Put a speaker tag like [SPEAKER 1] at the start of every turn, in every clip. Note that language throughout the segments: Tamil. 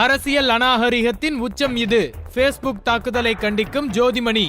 [SPEAKER 1] அரசியல் அநாகரிகத்தின் உச்சம் இது. ஃபேஸ்புக் தாக்குதலை கண்டிக்கும் ஜோதிமணி.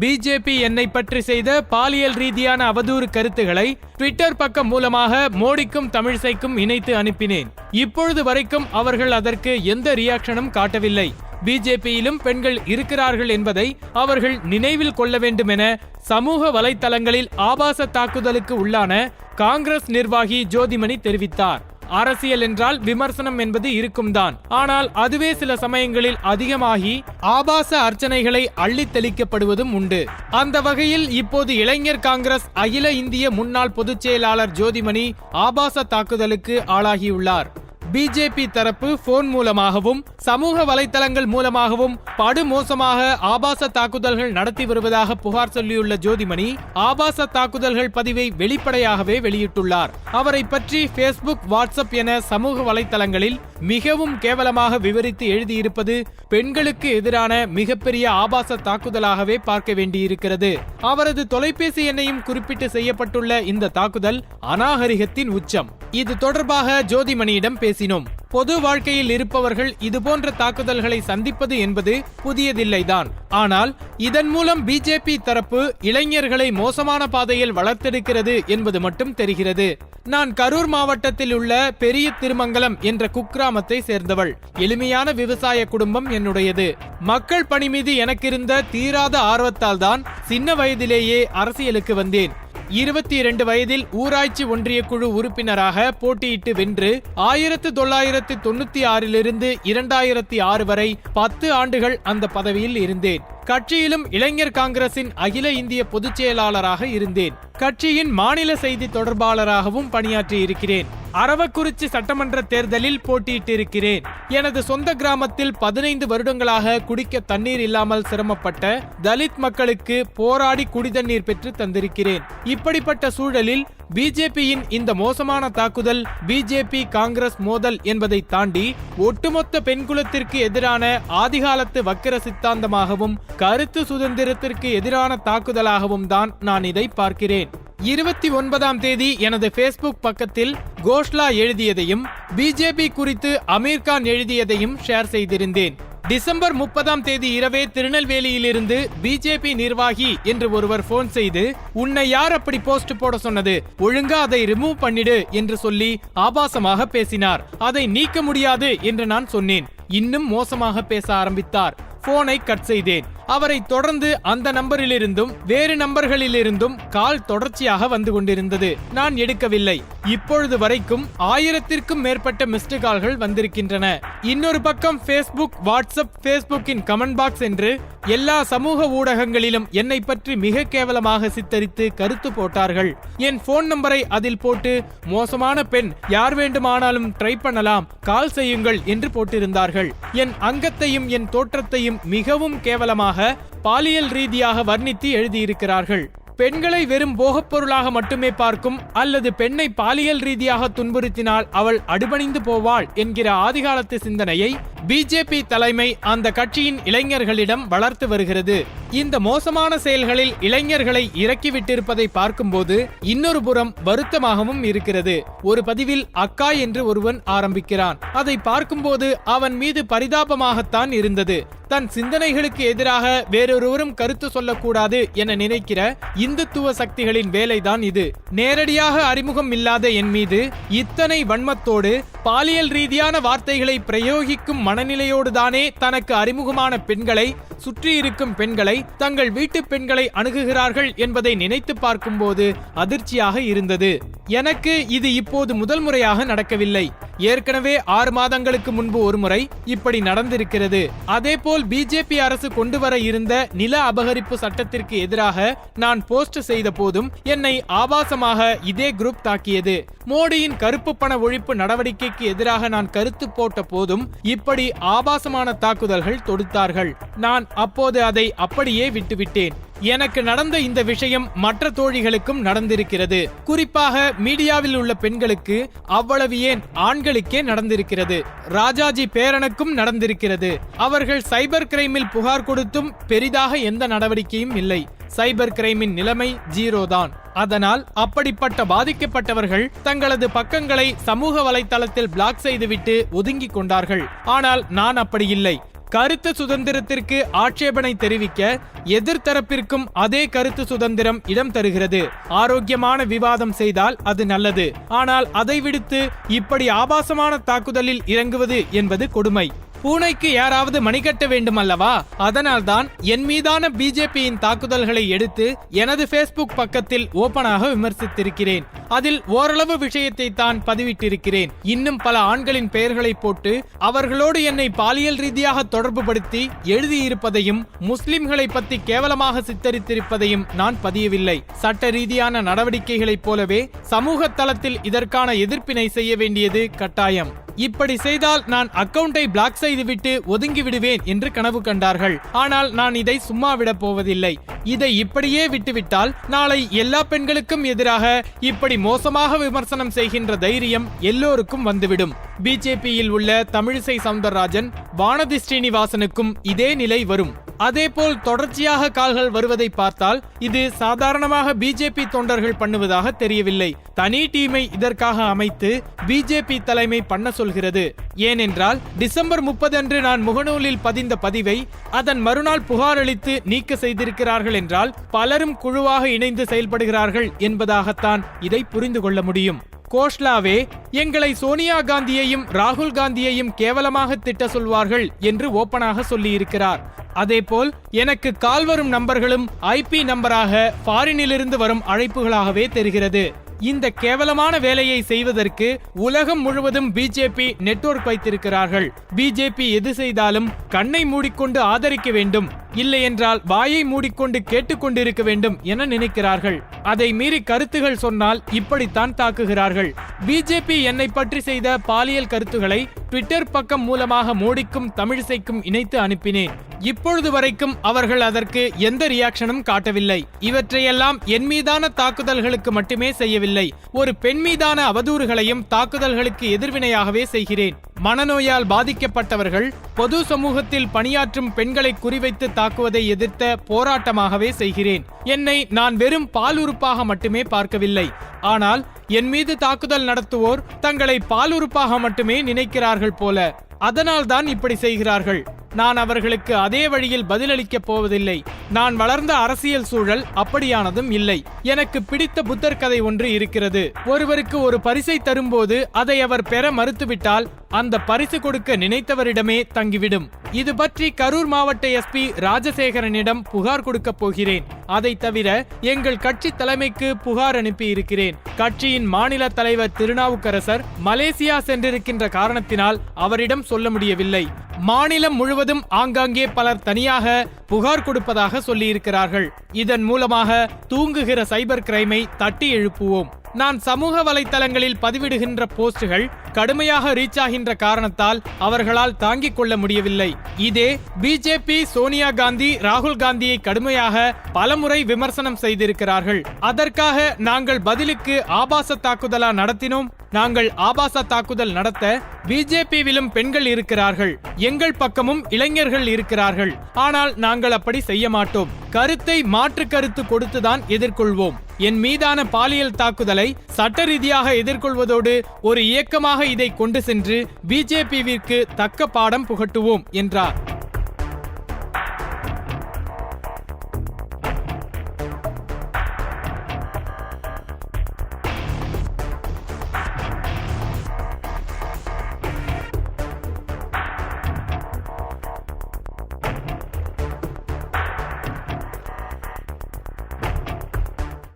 [SPEAKER 1] பிஜேபி என்னை பற்றி செய்த பாலியல் ரீதியான அவதூறு கருத்துக்களை ட்விட்டர் பக்கம் மூலமாக மோடிக்கும் தமிழிசைக்கும் இணைத்து அனுப்பினேன். இப்பொழுது வரைக்கும் அவர்கள் அதற்கு எந்த ரியாக்ஷனும் காட்டவில்லை. பிஜேபியிலும் பெண்கள் இருக்கிறார்கள் என்பதை அவர்கள் நினைவில் கொள்ள வேண்டும் என சமூக வலைத்தளங்களில் ஆபாச தாக்குதலுக்கு உள்ளான காங்கிரஸ் நிர்வாகி ஜோதிமணி தெரிவித்தார். அரசியல் என்றால் விமர்சனம் என்பது இருக்கும் தான் ஆனால் அதுவே சில சமயங்களில் அதிகமாகி ஆபாச அர்ச்சனைகளை அள்ளித்தெளிக்கப்படுவதும் உண்டு. அந்த வகையில் இப்போது இளைஞர் காங்கிரஸ் அகில இந்திய முன்னாள் பொதுச் செயலாளர் ஜோதிமணி ஆபாச தாக்குதலுக்கு ஆளாகியுள்ளார். பிஜேபி தரப்பு போன் மூலமாகவும் சமூக வலைதளங்கள் மூலமாகவும் படுமோசமாக ஆபாச தாக்குதல்கள் நடத்தி வருவதாக புகார் சொல்லியுள்ள ஜோதிமணி ஆபாச தாக்குதல்கள் பதிவை வெளிப்படையாகவே வெளியிட்டுள்ளார். அவரை பற்றி பேஸ்புக் வாட்ஸ்அப் என சமூக வலைதளங்களில் மிகவும் கேவலமாக விவரித்து எழுதியிருப்பது பெண்களுக்கு எதிரான மிகப்பெரிய ஆபாச தாக்குதலாகவே பார்க்க வேண்டியிருக்கிறது. அவரது தொலைபேசி எண்ணையும் குறிப்பிட்டு செய்யப்பட்டுள்ள இந்த தாக்குதல் அநாகரிகத்தின் உச்சம். இது தொடர்பாக ஜோதிமணியிடம் பேசி பேசினோம். பொது வாழ்க்கையில் இருப்பவர்கள் இதுபோன்ற தாக்குதல்களை சந்திப்பது என்பது புதியதில்லைதான். ஆனால் இதன் மூலம் பிஜேபி தரப்பு இளைஞர்களை மோசமான பாதையில் வளர்த்தெடுக்கிறது என்பது மட்டும் தெரிகிறது. நான் கரூர் மாவட்டத்தில் உள்ள பெரிய திருமங்கலம் என்ற குக்கிராமத்தை சேர்ந்தவள். எளிமையான விவசாய குடும்பம் என்னுடையது. மக்கள் பணி மீது எனக்கிருந்த தீராத ஆர்வத்தால் தான் சின்ன வயதிலேயே அரசியலுக்கு வந்தேன். இருபத்தி இரண்டு வயதில் ஊராட்சி ஒன்றிய குழு உறுப்பினராக போட்டியிட்டு வென்று ஆயிரத்து தொள்ளாயிரத்து தொண்ணூத்தி ஆறிலிருந்து இரண்டாயிரத்தி ஆறு வரை பத்து ஆண்டுகள் அந்த பதவியில் இருந்தேன். கட்சியிலும் இளைஞர் காங்கிரசின் அகில இந்திய பொதுச் செயலாளராக இருந்தேன். கட்சியின் மாநில செய்தி தொடர்பாளராகவும் பணியாற்றி இருக்கிறேன். அரவக்குறிச்சி சட்டமன்ற தேர்தலில் போட்டியிட்டிருக்கிறேன். எனது சொந்த கிராமத்தில் பதினைந்து வருடங்களாக குடிக்க தண்ணீர் இல்லாமல் சிரமப்பட்ட தலித் மக்களுக்கு போராடி குடிதண்ணீர் பெற்று தந்திருக்கிறேன். இப்படிப்பட்ட சூழலில் பிஜேபியின் இந்த மோசமான தாக்குதல் பிஜேபி காங்கிரஸ் மோதல் என்பதை தாண்டி ஒட்டுமொத்த பெண்குலத்திற்கு எதிரான ஆதிகாலத்து வக்கிர சித்தாந்தமாகவும் கருத்து சுதந்திரத்திற்கு எதிரான தாக்குதலாகவும் தான் நான் இதை பார்க்கிறேன். இருபத்தி ஒன்பதாம் தேதி எனது ஃபேஸ்புக் பக்கத்தில் கோஷ்லா எழுதியதையும் பிஜேபி குறித்து அமீர்கான் எழுதியதையும் ஷேர் செய்திருந்தேன். டிசம்பர் முப்பதாம் தேதி இரவே திருநெல்வேலியிலிருந்து பிஜேபி நிர்வாகி என்று ஒருவர் போன் செய்து உன்னை யார் அப்படி போஸ்ட் போட சொன்னது? ஒழுங்கா அதை ரிமூவ் பண்ணிடு என்று சொல்லி ஆபாசமாக பேசினார். அதை நீக்க முடியாது என்று நான் சொன்னேன். இன்னும் மோசமாக பேச ஆரம்பித்தார். போனை கட் செய்தேன். அவரை தொடர்ந்து அந்த நம்பரிலிருந்தும் வேறு நம்பர்களிலிருந்தும் கால் தொடர்ச்சியாக வந்து கொண்டிருந்தது. நான் எடுக்கவில்லை. இப்பொழுது வரைக்கும் ஆயிரத்திற்கும் மேற்பட்ட மிஸ்டு கால்கள் வந்திருக்கின்றன. இன்னொரு பக்கம் ஃபேஸ்புக் வாட்ஸ்அப் ஃபேஸ்புக்கின் கமெண்ட் பாக்ஸ் என்று எல்லா சமூக ஊடகங்களிலும் என்னை பற்றி மிக கேவலமாக சித்தரித்து கருத்து போட்டார்கள். என் போன் நம்பரை அதில் போட்டு மோசமான பெண் யார் வேண்டுமானாலும் ட்ரை பண்ணலாம் கால் செய்யுங்கள் என்று போட்டிருந்தார்கள். என் அங்கத்தையும் என் தோற்றத்தையும் மிகவும் கேவலமாக பாலியல் ரீதியாக வர்ணித்து எழுதியிருக்கிறார்கள். பெண்களை வெறும் போகப்பொருளாக மட்டுமே பார்க்கும் அல்லது பெண்ணை பாலியல் ரீதியாக துன்புறுத்தினால் அவள் அடிபணிந்து போவாள் என்கிற ஆதிகாலத்து சிந்தனையை பிஜேபி தலைமை அந்த கட்சியின் இளைஞர்களிடம் வளர்த்து வருகிறது. இந்த மோசமான செயல்களில் இளைஞர்களை இறக்கிவிட்டிருப்பதை பார்க்கும்போது இன்னொரு புறம் வருத்தமாகவும் இருக்கிறது. ஒரு பதிவில் அக்கா என்று ஒருவன் ஆரம்பிக்கிறான். அதை பார்க்கும்போது அவன் மீது பரிதாபமாகத்தான் இருந்தது. தன் சிந்தனைகளுக்கு எதிராக வேறொருவரும் கருத்து சொல்லக்கூடாது என நினைக்கிற இந்துத்துவ சக்திகளின் வேலைதான் இது. நேரடியாக அறிமுகம் இல்லாத என் மீது இத்தனை வன்மத்தோடு பாலியல் ரீதியான வார்த்தைகளை பிரயோகிக்கும் மனநிலையோடு தானே தனக்கு அறிமுகமான பெண்களை சுற்றி இருக்கும் பெண்களை தங்கள் வீட்டு பெண்களை அணுகுகிறார்கள் என்பதை நினைத்து பார்க்கும்போது அதிர்ச்சியாக இருந்தது. எனக்கு இது இப்போது முதல் முறையாக நடக்கவில்லை. ஏற்கனவே ஆறு மாதங்களுக்கு முன்பு ஒருமுறை இப்படி நடந்திருக்கிறது. அதேபோல் பிஜேபி அரசு கொண்டு வர இருந்த நில அபகரிப்பு சட்டத்திற்கு எதிராக நான் போஸ்ட் செய்த போதும் என்னை ஆபாசமாக இதே குரூப் தாக்கியது. மோடியின் கருப்பு பண ஒழிப்பு நடவடிக்கைக்கு எதிராக நான் கருத்து போட்ட போதும் இப்படி ஆபாசமான தாக்குதல்கள் தொடுத்தார்கள். நான் அப்போது அதை அப்படியே விட்டுவிட்டேன். எனக்கு நடந்த இந்த விஷயம் மற்ற தோழிகளுக்கும் நடந்திருக்கிறது. குறிப்பாக மீடியாவில் உள்ள பெண்களுக்கு அவ்வளவு ஏன் ஆண்களுக்கே நடந்திருக்கிறது. ராஜாஜி பேரனுக்கும் நடந்திருக்கிறது. அவர்கள் சைபர் கிரைமில் புகார் கொடுத்தும் பெரிதாக எந்த நடவடிக்கையும் இல்லை. சைபர் கிரைமின் நிலைமை ஜீரோ தான் அதனால் அப்படிப்பட்ட பாதிக்கப்பட்டவர்கள் தங்களது பக்கங்களை சமூக வலைத்தளத்தில் பிளாக் செய்துவிட்டு ஒதுங்கிக் கொண்டார்கள். ஆனால் நான் அப்படி இல்லை. கருத்து சுதந்திரத்திற்கு ஆட்சேபனை தெரிவிக்க எதிர்த்தரப்பிற்கும் அதே கருத்து சுதந்திரம் இடம் தருகிறது. ஆரோக்கியமான விவாதம் செய்தால் அது நல்லது. ஆனால் அதை விடுத்து இப்படி ஆபாசமான தாக்குதலில் இறங்குவது என்பது கொடுமை. பூனைக்கு யாராவது மணிகட்ட வேண்டும் அல்லவா அதனால்தான் என் மீதான பிஜேபியின் தாக்குதல்களை எடுத்து எனது ஃபேஸ்புக் பக்கத்தில் ஓபனாக விமர்சித்திருக்கிறேன். அதில் ஓரளவு விஷயத்தை தான் பதிவிட்டிருக்கிறேன். இன்னும் பல ஆண்களின் பெயர்களை போட்டு அவர்களோடு என்னை பாலியல் ரீதியாக தொடர்புபடுத்தி எழுதியிருப்பதையும் முஸ்லிம்களை பத்தி கேவலமாக சித்தரித்திருப்பதையும் நான் பதியவில்லை. சட்ட ரீதியான நடவடிக்கைகளைப் போலவே சமூக தளத்தில் இதற்கான எதிர்ப்பினை செய்ய வேண்டியது கட்டாயம். இப்படி செய்தால் நான் அக்கவுண்டை பிளாக் செய்துவிட்டு ஒதுங்கி விடுவேன் என்று கனவு கண்டார்கள். ஆனால் நான் இதை சும்மா விட போவதில்லை. இதை இப்படியே விட்டுவிட்டால் நாளை எல்லா பெண்களுக்கும் எதிராக இப்படி மோசமாக விமர்சனம் செய்கின்ற தைரியம் எல்லோருக்கும் வந்துவிடும். பிஜேபியில் உள்ள தமிழிசை சவுந்தரராஜன் வானதி ஸ்ரீனிவாசனுக்கும் இதே நிலை வரும். அதேபோல் தொடர்ச்சியாக கால்கள் வருவதை பார்த்தால் இது சாதாரணமாக பிஜேபி தொண்டர்கள் பண்ணுவதாக தெரியவில்லை. தனி டீமை இதற்காக அமைத்து பிஜேபி தலைமை பண்ண சொல்கிறது. ஏனென்றால் டிசம்பர் முப்பது அன்று நான் முகநூலில் பதிந்த பதிவை அதன் மறுநாள் புகார் அளித்து நீக்க செய்திருக்கிறார்கள் என்றால் பலரும் குழுவாக இணைந்து செயல்படுகிறார்கள் என்பதாகத்தான் இதை புரிந்து கொள்ள முடியும். கோஷ்லாவே எங்களை சோனியா காந்தியையும் ராகுல் காந்தியையும் கேவலமாக திட்ட சொல்வார்கள் என்று ஓப்பனாக சொல்லியிருக்கிறார். அதேபோல் எனக்கு கால் வரும் நம்பர்களும் ஐபி நம்பராக ஃபாரினிலிருந்து வரும் அழைப்புகளாகவே தெரிகிறது. இந்த கேவலமான வேலையை செய்வதற்கு உலகம் முழுவதும் பிஜேபி நெட்வொர்க் வைத்திருக்கிறார்கள். பிஜேபி எது செய்தாலும் கண்ணை மூடிக்கொண்டு ஆதரிக்க வேண்டும். இல்லை என்றால் வாயை மூடிக்கொண்டு கேட்டுக்கொண்டிருக்க வேண்டும் என நினைக்கிறார்கள். அதை மீறி கருத்துகள் சொன்னால் இப்படித்தான் தாக்குகிறார்கள். பிஜேபி என்னை பற்றி செய்த பாலியல் கருத்துக்களை ட்விட்டர் பக்கம் மூலமாக மோடிக்கும் தமிழிசைக்கும் இணைத்து அனுப்பினேன். இப்பொழுது வரைக்கும் அவர்கள் அதற்கு எந்த ரியாக்ஷனும் காட்டவில்லை. இவற்றையெல்லாம் என் மீதான தாக்குதல்களுக்கு மட்டுமே செய்யவில்லை. ஒரு பெண் மீதான அவதூறுகளையும் தாக்குதல்களுக்கு எதிர்வினையாகவே செய்கிறேன். மனநோயால் பாதிக்கப்பட்டவர்கள் பொது சமூகத்தில் பணியாற்றும் பெண்களை குறிவைத்து தாக்குவதை எதிர்த்த போராட்டமாகவே செய்கிறேன். என்னை நான் வெறும் பாலுறுப்பாக மட்டுமே பார்க்கவில்லை. ஆனால் என் மீது தாக்குதல் நடத்துவோர் தங்களை பாலுறுப்பாக மட்டுமே நினைக்கிறார்கள் போல. அதனால்தான் இப்படி செய்கிறார்கள். நான் அவர்களுக்கு அதே வழியில் பதிலளிக்கப் போவதில்லை. நான் வளர்ந்த அரசியல் சூழல் அப்படியானதும் இல்லை. எனக்கு பிடித்த புத்தர் கதை ஒன்று இருக்கிறது. ஒருவருக்கு ஒரு பரிசை தரும்போது அதை அவர் பெற மறுத்துவிட்டால் அந்த பரிசு கொடுக்க நினைத்தவரிடமே தங்கிவிடும். இது பற்றி கரூர் மாவட்ட எஸ்பி ராஜசேகரனிடம் புகார் கொடுக்க போகிறேன். அதை தவிர எங்கள் கட்சி தலைமைக்கு புகார் அனுப்பி இருக்கிறேன் கட்சியின் மாநில தலைவர் திருநாவுக்கரசர் மலேசியா சென்றிருக்கின்ற காரணத்தினால் அவரிடம் சொல்ல முடியவில்லை. மாநிலம் முழுவதும் ஆங்காங்கே பலர் தனியாக புகார் கொடுப்பதாக சொல்லியிருக்கிறார்கள். இதன் மூலமாக தூங்குகிற சைபர் கிரைமை தட்டி எழுப்புவோம். நான் சமூக வலைத்தளங்களில் பதிவிடுகின்ற போஸ்டுகள் கடுமையாக ரீச் ஆகின்ற காரணத்தால் அவர்களால் தாங்கிக் கொள்ள முடியவில்லை. இதே பிஜேபி சோனியா காந்தி ராகுல் காந்தியை கடுமையாக பலமுறை விமர்சனம் செய்திருக்கிறார்கள். அதற்காக நாங்கள் பதிலுக்கு ஆபாச தாக்குதலா நடத்தினோம். நாங்கள் ஆபாச தாக்குதல் நடத்த பிஜேபிவிலும் பெண்கள் இருக்கிறார்கள் எங்கள் பக்கமும் இளைஞர்கள் இருக்கிறார்கள். ஆனால் நாங்கள் அப்படி செய்ய மாட்டோம். கருத்தை மாற்று கருத்து கொடுத்துதான் எதிர்கொள்வோம். என் மீதான பாலியல் தாக்குதலை சட்ட ரீதியாக எதிர்கொள்வதோடு ஒரு இயக்கமாக இதை கொண்டு சென்று பிஜேபிவிற்கு தக்க பாடம் புகட்டுவோம் என்றார்.